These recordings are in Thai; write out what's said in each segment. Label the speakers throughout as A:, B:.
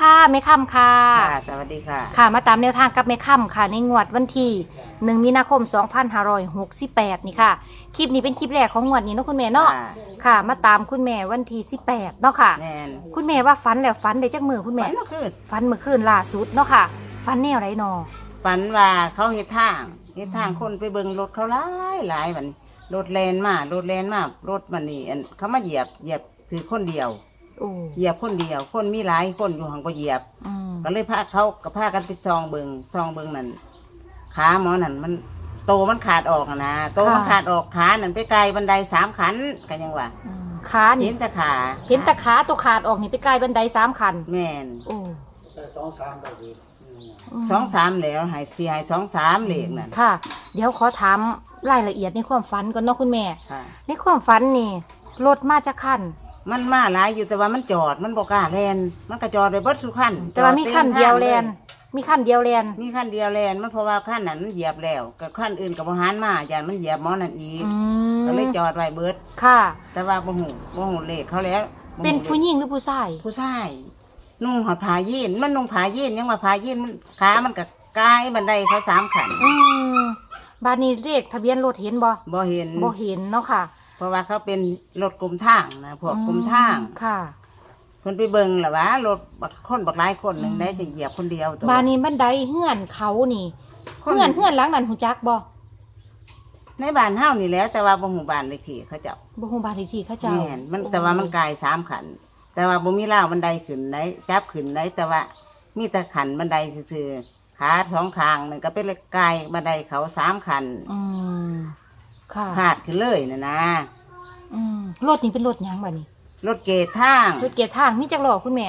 A: ค่ะแม่ค่ำค่ะ
B: ค่ะสวัสดีค่ะ
A: ค่ะมาตามแนวทางกับแม่ค่ำค่ะ ในงวดวันที่1มีนาคม 2568 นี่ค่ะ คลิปนี้เป็นคลิปแรกของงวดนี้เนาะคุณแม่เนาะ
B: ค่ะ
A: ค่ะ มาตามคุณแม่วันที่18เนาะค่ะ
B: แม่น
A: คุณแม่ว่าฝันแล้วฝันได้จักมือคุณแม่
B: ฝันเมื่อคืน
A: ฝันเมื่อคืนล่าสุดเนาะค่ะ ฝันแนวไรนอ
B: ฝันว่าเขาเฮ็ดทางเฮ็ดทางคนไปเบิ่งรถเขาหลายหลายวันรถแลนมารถแลนมารถมันนี่อันเขามาเหยียบเหยียบคือคนเดียว
A: โอ้
B: เหยียบคนเดียว คนมีหลายคนอยู่หังก็เหยียบ
A: อืม
B: ก็เลยพาเขาก็พากันไปซองเบิงซองเบิงนั่นขาหมอนั่นมันโตมันขาดออกอะนะโตมันขาดออกขานั่นไปไกลบันไดสามขันกันยังว่า
A: อืมขานี่
B: เห็นแต่ขา
A: เห็นแตะขาตัวขาดออกนี่ไปไกลบันไดสามคัน
B: แม่น
A: โอ้
B: สองสามแล้วใหายสี่หายสองสามเหล็กนั่น
A: ค่ะ เดี๋ยวขอถามรายละเอียดในความฝันก่อนเนาะคุณแม่
B: ค่ะ
A: ในความฝันนี่รถมาจากคัน
B: มันมาหลายอยู่แต่ว่ามันจอดมันบอกล้าแลนมันก็จอดไปเบิดสุขัน
A: แต่ว่ามี
B: จอ
A: คันเดียวแลน
B: ต็ม
A: มีคันเดียวแลน
B: ทางลมีคันเดียวแลนมันเพราะว่าคันนั้นมันเหยียบแล้วกับคันอื่นกับบหารมาอย่ามันเหยียบหมอนั่นอีก
A: อื
B: ก็เลย
A: ม
B: จอดไว้เบิด
A: ค่ะ
B: แต่ว่าบ่หูบ่หูเลขเขาแล้วบ่หู
A: เป็นผู้
B: ลข
A: หญิงหรือผู้ชาย
B: ผู้ชายนุ่งหอดผ้ายีนมันนุ่งผ้ายีนยังว่าผ้ายีนมันขามันก็กายบันไดเขาสามขัน
A: อืม บานนี้เลขทะเบียนรถเห็นบ่
B: บ่เห็น
A: บ่เห็นเนาะค่ะ
B: เพราะว่าเขาเป็นรถกลมทางนะพวกกลมทาง
A: ค่ะ
B: เพิ่นไปเบิ่งล่ะวะรถบักคนบักหลายคนหนึง
A: อืม
B: ได้จะเหยียบคนเดียวตัว
A: บานนี้บันไดเฮือนเขานี่
B: คน
A: เฮือนเฮือนหลังนั้นหูจักบ่
B: ในบ้านเฮานี่แหล้วแต่ว่าบ่ฮู้บ้านเลขที่เขาเจ้า
A: บ่ฮู้บ้านเลขที่เขาเจ้า
B: แม่นมันแต่ว่ามันกลายสามขัน แต่ว่าบ่มีราวบันไดขึ้นได้จับขึ้นได้แต่ว่ามีแต่ขันบันไดซื่อๆ ขาสองข้างนั่นก็เป็นเลขกายบันไดเขาสามขัน
A: อืมค่ะ
B: พาดขึ้นเลยนะนะ
A: อืมรถนี่เป็นรถหยังบัดนี้
B: รถเกตทาง
A: รถเกียร์ทางมีจักล้อคุณแม่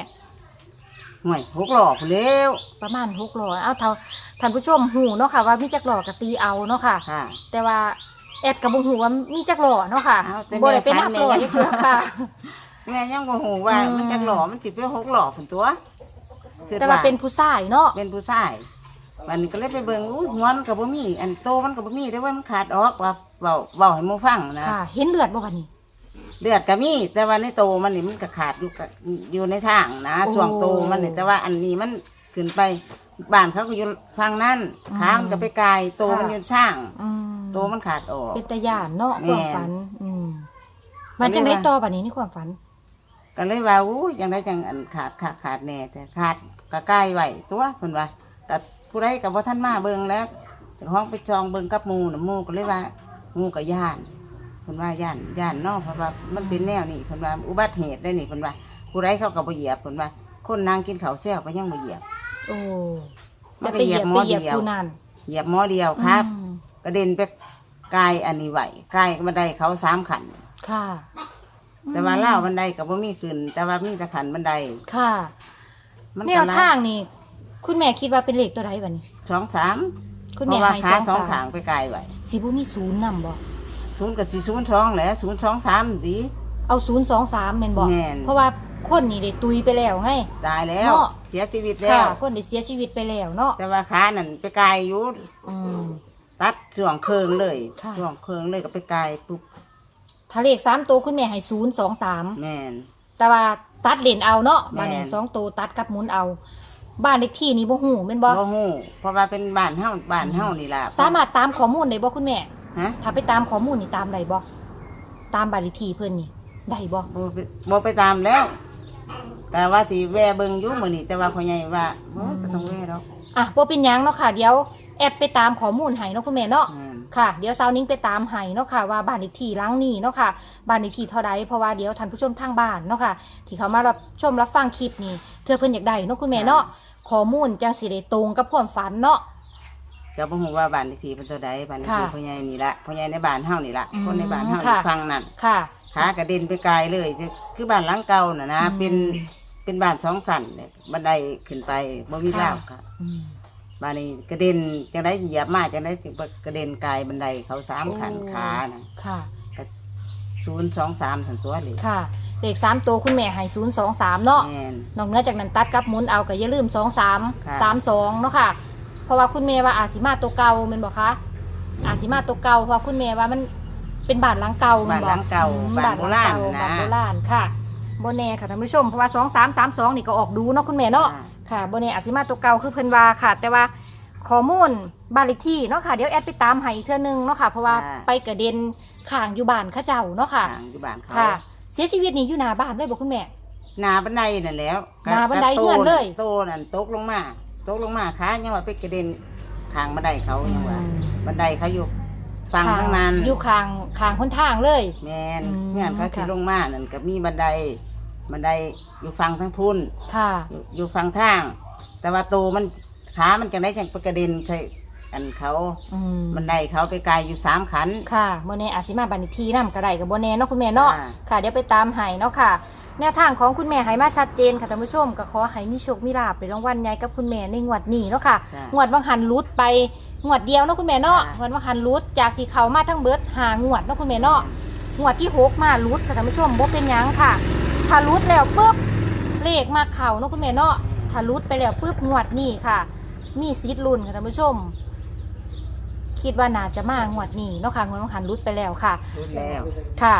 B: ห่วยหกหล่อพู้นแล้ว
A: ประมาณ6ล้อเอาเท่าท่านผู้ชมหูเนาะค่ะ ว่ามีจักล้อก็ตีเอาเนาะค่ะ
B: ค่ะ
A: แต่ว่าแอดกับบ่ฮู้ว่ามีจักล้อเนาะค่ะ
B: เอาแต่
A: บ่
B: แม่
A: ได้เป็น
B: ฝั
A: นั
B: น
A: ก
B: แม่
A: ล้อ
B: ยัง
A: อยู่เด้อค่ะ
B: แม่ยังบ่ฮู้ว่า
A: อืม
B: มันจะหล่อมันสิเป็นหกหล่อพุ่นตัวคิด
A: แต่ว่าเป็นผู้ชายเนาะ
B: เป็นผู้ชาย วันนี้ก็เลยไปเบิ่งอู้หัวมันก็บ่มีอันโตมันก็บ่มีแต่ว่ามันขาดออกว่าเว้าเว้าให้หมู่ฟังนะ
A: ค่ะ เห็นเลือดบ่บัดนี้
B: เลือดก็มีแต่ว่าในโตมันนี่มันก็ขาดอยู่กับอยู่ในทางนะ
A: โอ้
B: ช่วงโตมันนี่แต่ว่าอันนี้มันขึ้นไปบ้านเขาก็อยู่ฟังนั่น
A: อืม
B: ขามันก็ไปไกลโตมัน
A: ค่ะ
B: อยู่ทาง
A: อืม
B: โตมันขาดออก
A: เป็นตาย่านเนาะ
B: แม่
A: ความฝัน อืมมันจังได้ต่อบัดนี้ในความฝัน
B: ก็เลยว่าอู้ยังได้จังอันขาดขาดขาดแน่แต่ขาดก็ใกล้ไว้ตัวเพิ่นว่าก็ ผู้ใดกับว่าท่านมาเบิ่งแล้วเจ้าของไปจองเบิ่งกับหมู่น่ะหมู่ก็เลยว่าหมู่ก็ย่านเพิ่นว่าย่านย่านเนาะเพราะว่ามันเป็นแนวนี่เพิ่นว่าอุบัติเหตุได้นี่เพิ่นว่าผู้ใดเขาก็บ่เหยียบเพิ่นว่า คนนางกินข้าวแซ่บก็ยังบ่เหยียบ
A: โอ้
B: มัน
A: จะ
B: ก็
A: ไปเหยียบ
B: เหยี
A: ไป
B: ยบ
A: เหยียบ
B: หม้อเดียว
A: ผู้นั้น
B: เหยียบหม้อเดียวครับ
A: อืม
B: กระเด็นไปไกลอันนี้ไหวไกลบันไดเขาสามขัน
A: ค่ะ
B: แต่ว่าเล่าวบันไดก็บ่มีขึ้น แต่ว่ามีแต่ขันบันได
A: ค่ะ
B: มัน
A: แน
B: ก็
A: ว
B: ละ
A: ทางนี่ คุณแม่คิดว่าเป็นเลขตัวใดบัดนี้
B: สองสาม
A: คุณ
B: เพ
A: แม่
B: ราะว่า
A: ให้
B: ขา
A: สอง
B: สอง
A: สา
B: ขามงไปไกลไหว
A: สิบ่มีศูนย์นำบ่
B: ศูนย์กับสี่ศูนย์สองแหละศูนย์สองสามดี
A: เอาศูนย์สองสามแม่นบ่
B: แม่น
A: เพราะว่าคนนี่ได้ตุยไปแล้วไง
B: ตายแล้ว
A: เนาะ
B: เสียชีวิตแล้
A: ค่ะ
B: ว
A: คนได้เสียชีวิตไปแล้วเนาะ
B: แต่ว่าขานั่นไปไกลอยู่
A: อืม
B: ตัดช่วงเคืองเลย
A: ค่ะ
B: ช่วงเคืองเลยก็ไปไกลปุ๊บ
A: ถ้าเลขสามตัวคุณแม่ให้ศูนย์สองสาม
B: แม่น
A: แต่ว่าตัดเลนเอาเนาะ
B: แม่น
A: บ้านนี้สองตัวตัดกับหมุนเอา บ้านเลขที่นี่บ่ฮู้แม่นบ่
B: บ่ฮู้เพราะว่าเป็นบ้านเฮาบ้านเฮานี่ล่ะ
A: สามารถตามข้อมูลได้บ่คุณแม่
B: ฮะ
A: ถ้าไปตามข้อมูลนี่ตามได้บ่ตามบ้านเลขที่เพิ่นนี่ได้บ่
B: บ่ไปบ่ไปตามแล้ว แต่ว่าสิแวะเบิ่งอยู่มื้อนี้แต่ว่าพ่อใหญ่ว่าบ่ก็ต้องแวะดอก
A: อะบ่เป็นหยังเนาะค่ะ เดี๋ยวแอปไปตามข้อมูลให้เนาะคุณแม่เนาะ
B: แม่น
A: ค่ะ เดี๋ยวสาวนิ้งไปตามให้เนาะค่ะว่าบ้านเลขที่หลังนี้เนาะค่ะบ้านเลขที่เท่าใดเพราะว่าเดี๋ยวท่านผู้ชมทางบ้านเนาะค่ะที่เขามารับชมรับฟังคลิปนี้เธอเพิ่นอยากได้เนาะคุณแม่เนาะ ข้อมูลจังสิได้ตรงกับความฝันเนาะ
B: ก็บ่ฮู้ว่าบ้านเลขที่เป็นตัวใดบ้านเลขที่
A: ค่ะ
B: พ่อใหญ่นี่ละพ่อใหญ่ในบ้านเฮานี่ละ
A: อืม
B: คนในบ้านเฮา
A: ค่ะ
B: ฟังนั่น
A: ค่ะ
B: ขากระเด็นไปไกลเลย คือคือบ้านหลังเก่าน่ะนะ
A: อืม
B: เป็นเป็นบ้านสองชั้นเนี่ยบันไดขึ้นไปบ่มี
A: ค่ะ
B: ราวค่ะ
A: อืม
B: บ้านนี้กระเด็นจังได๋เหยียบมาจังได๋สิกระเด็นไกลบันไดเขาสามขัน
A: โอ้
B: ขาน่ะ
A: ค่ะ
B: 023ทั้งตัวเลย
A: ค่ะ เลขสามตัวคุณแม่ให้ศูนย์สองสามเนาะ
B: แม่น
A: นอกเหนือจากนั้นตัดกับหมุนเอาก็อย่าลืมสองสาม
B: ค่ะ
A: สามสองเนาะค่ะ เพราะว่าคุณแม่ว่าอาจสิมาตัวเก่าแมันบอกคะอาจสิมาตัวเก่าเพราะว่าคุณแม่ว่ามันเป็นบ้านหลังเก่าแม่
B: บ้าน
A: น
B: หลังเก่า
A: อืม
B: บ้านโบราณ
A: หลังเก่
B: นะ
A: บ้านโบราณค่ะโบแน่ค่ะท่านผู้ชมเพราะว่าสองสามสามสองนี่ก็ออกดูเนาะคุณแม่เนาะ
B: จ้
A: ค่ะโบแน่อาจสิมาตัวเก่าคือเพิ่นว่าค่ะ แต่ว่าข้อมูลบ้านเลขที่เนาะค่ะ เดี๋ยวแอดไปตามให้อีกเทื่อนึงเนาะค่ะ เพราะว่าไปกระเด็นข้างอยู่บ้านเข้าเจ้าเนาะค่ะ
B: ทางอยู่บ้านเขา
A: ค่ะเสียชีวิตนี่อยู่หน้าบ้านเลยบอกคุณแม่
B: หนาบันไดนั่นแหล้ว
A: หน้าบันได
B: กระโต
A: เฮือนเลย
B: โตนั่นตกลงมาตกลงมาขายังว่าไปกระเด็นทางบันไดเขายังว่าบันไดเขาอยู่ฝั่งข้างนั้น
A: อยู่ข้างข้างคนทางเลย
B: แมน
A: อืม
B: เงื่อนเขาสิ
A: ค่ะ
B: ลงมานั่นก็มีบันได บันไดอยู่ฝั่งทั้งพุ่น
A: ค่ะ
B: อยู่อยู่ฝั่งทาง แต่ว่าโตมันขามันจังได้จังไปกระเด็นใส่ อันเขา
A: อืม
B: บันไดเขาไปไกลอยู่สามขัน
A: ค่ะโบแน่อาจสิมาบ้านเลขที่นำกระไรกับโบแน่เนาะคุณแม่เนาะ
B: ค่ะ
A: ค่ะ เดี๋ยวไปตามให้เนาะค่ะ แนวทางของคุณแม่ให้มาชัดเจนค่ะท่านผู้ชมก็ขอให้มีโชคมีลาภในรางวัลใหญ่กับคุณแม่ในงวดนี้เนาะค่ะ
B: จ้ะ
A: งวดบางหันรุดไปงวดเดียวเนาะคุณแม่เนาะ
B: จ้ะ
A: งวดบางหันรุดจากที่เขามาทั้งเบิดหางวดเนาะคุณแม่เนาะงวดที่หกมารุดค่ะท่านผู้ชมบ่เป็นหยังค่ะ ถ้ารุดแล้วปุ๊บเลขมาเข่าเนาะคุณแม่เนาะถ้ารุดไปแล้วปุ๊บงวดนี้ค่ะ มีซีดรุ่นค่ะท่านผู้ชม คิดว่าน่าจะมางวดนี้เนาะค่ะงวดบางหันรุดไปแล้วค่ะ
B: รู้แล้ว
A: ค่ะ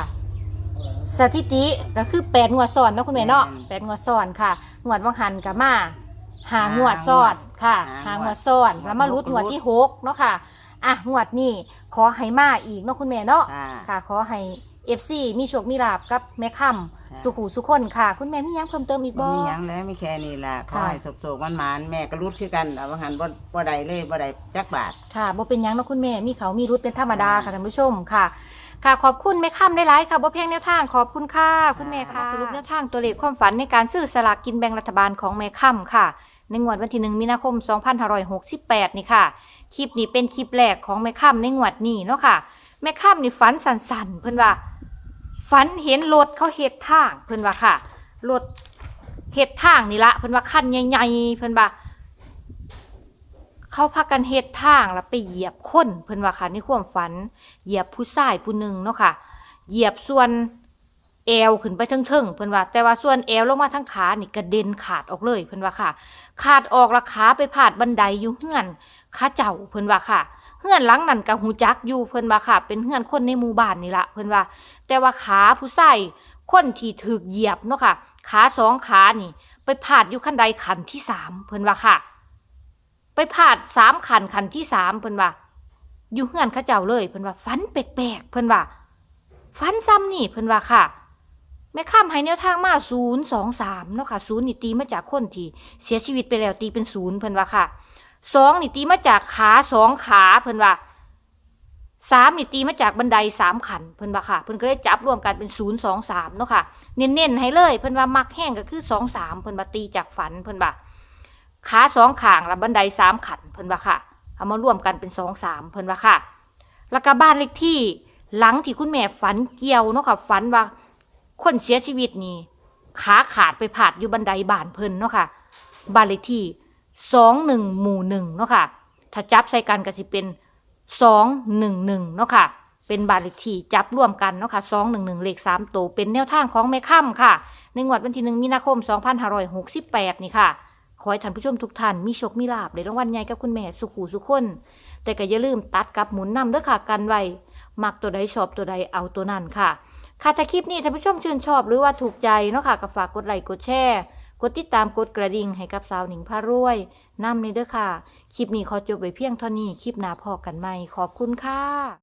A: สถิติก็คือแปดงวดซ้อนเนาะคุณแม่เนาะ
B: อืม
A: แปดงวดซ้อนค่ะงวดวังหันกับมาหางวดซ้อนค่ะ หา
B: หางง
A: ว
B: ว
A: ด
B: ด
A: ซ้อน
B: งวด
A: แล้วมารุด
B: หก
A: งวดที่หกเนาะค่ะ อะงวดนี้ขอให้มาอีกเนาะคุณแม่เนาะ
B: ค่ะ
A: ค่ะขอให้ เอฟซีมีโชคมีลาบกับแม่ค่ำสุขูสุขคนค่ะ คุณแม่มีหยังเพิ่มเติมอีก
B: บ่
A: บ่
B: มีหยังแล้วมีแค่นี้ล่ะขอ
A: ค่ะ
B: ให้โศกๆมันหมานๆแม่ก็รุดคือกันเอาว่าหันบ่บ่ได้เลยบ่ได้จักบาท
A: ค่ะบ่เป็นหยังเนาะคุณแม่มีเขามีรุดเป็นธรรมดาค่ะท่านผู้ชมค่ะ ค่ะขอบคุณแม่ค่ำได้หลายค่ะบ่เพียงแนวทางขอบคุณค่ะคุณแม่ค่ะ สรุปแนวทางตัวเลขความฝันในการซื้อสลากกินแบ่งรัฐบาลของแม่ค่ำค่ะในงวดวันที่หนึ่งมีนาคม 2568 นี่ค่ะ คลิปนี้เป็นคลิปแรกของแม่ค่ำในงวดนี้เนาะค่ะ แม่ค่ำนี่ฝันสันๆเพิ่นว่า ฝันเห็นรถเขาเฮ็ดทางเพิ่อนว่าค่ะรถเฮ็ดทางนี่ละเพิ่อนว่าคันใหญ่ๆเพิ่อนว่าเขาพากันเฮ็ดทางแล้วไปเหยียบคนเพิ่อนว่าค่ะในความฝัน เหยียบผู้ชายผู้หนึ่งเนาะค่ะ เหยียบส่วนแอวขึ้นไปเทิงๆเพิ่อนว่า แต่ว่าส่วนแอวลงมาทั้งขานี่กระเด็นขาดออกเลยเพิ่อนว่าค่ะ ขาดออกละขาไปพาดบันไดอยู่เฮือนขาเจ้าเพิ่อนว่าค่ะ เฮือนหลังนั่นก็หูจักอยู่เพิ่นว่าค่ะ เป็นเฮือนคนในหมู่บ้านนี่ละเพิ่นว่า แต่ว่าขาผู้ชายคนที่ถูกเหยียบเนาะค่ะ ขาสองขานี่ ไปพาดอยู่ขั้นใดขันที่สามเพิ่นว่าค่ะ ไปพาดสามขันขันที่สามเพิ่นว่า อยู่เฮือนข้าเจ้าเลยเพิ่นว่าฝันแปลกๆเพิ่นว่าฝันซ้ำนี่เพิ่นว่าค่ะแม่ข้ามให้แนวทางมาศูนย์สองสามเนาะค่ะศูนย์นี่ตีมาจากคนที่เสียชีวิตไปแล้วตีเป็นศูนย์เพิ่นว่าค่ะ สองนี่ตีมาจากขาสองขาเพิ่นว่าสามนี่ตีมาจากบันไดสามขันเพิ่นว่าค่ะ เพิ่นก็เลยจับรวมกันเป็นศูนย์สองสามเนาะค่ะ เน้นๆให้เลย เพิ่นว่ามักแห้งก็คือสองสามเพิ่นว่าตีจากฝันเพิ่นว่าขาสองข้างแล้วบันไดสามขันเพิ่นว่าค่ะ เอามารวมกันเป็นสองสามเพิ่นว่าค่ะ แล้วก็บ้านเลขที่หลังที่คุณแม่ฝันเกี่ยวเนาะค่ะฝันว่า คนเสียชีวิตนี่ขาขาดไปผาดอยู่บันไดบ้านเพิ่นเนาะค่ะ บ้านเลขที่ สองหนึ่งหมู่หนึ่งเนาะค่ะ ถ้าจับใส่กันก็สิเป็นสองหนึ่งหนึ่งเนาะค่ะ เป็นบานเลขที่จับร่วมกันเนาะค่ะสองหนึ่งหนึ่งเลขสามตัวเป็นแนวทางของแม่ค่ำค่ะ ในงวดวันที่หนึ่งมีนาคมสองพันห้าร้อยหกสิบแปดนี่ค่ะ ขอให้ท่านผู้ชมทุกท่านมีโชคมีลาภในรางวัลใหญ่กับคุณแม่สุขูสุขคน แต่ก็อย่าลืมตัดกับหมุนนำเด้อค่ะกันไว้มักตัวใดชอบตัวใดเอาตัวนั้นค่ะ ค่ะถ้าคลิปนี้ท่านผู้ชมชื่นชอบหรือว่าถูกใจเนาะค่ะก็ฝากกดไลค์กดแชร์ กดติดตามกดกระดิ่งให้กับสาวหนิงพารวยนำเลยเด้อค่ะ คลิปนี้ขอจบไว้เพียงเท่านี้ คลิปหน้าพอกันใหม่ ขอบคุณค่ะ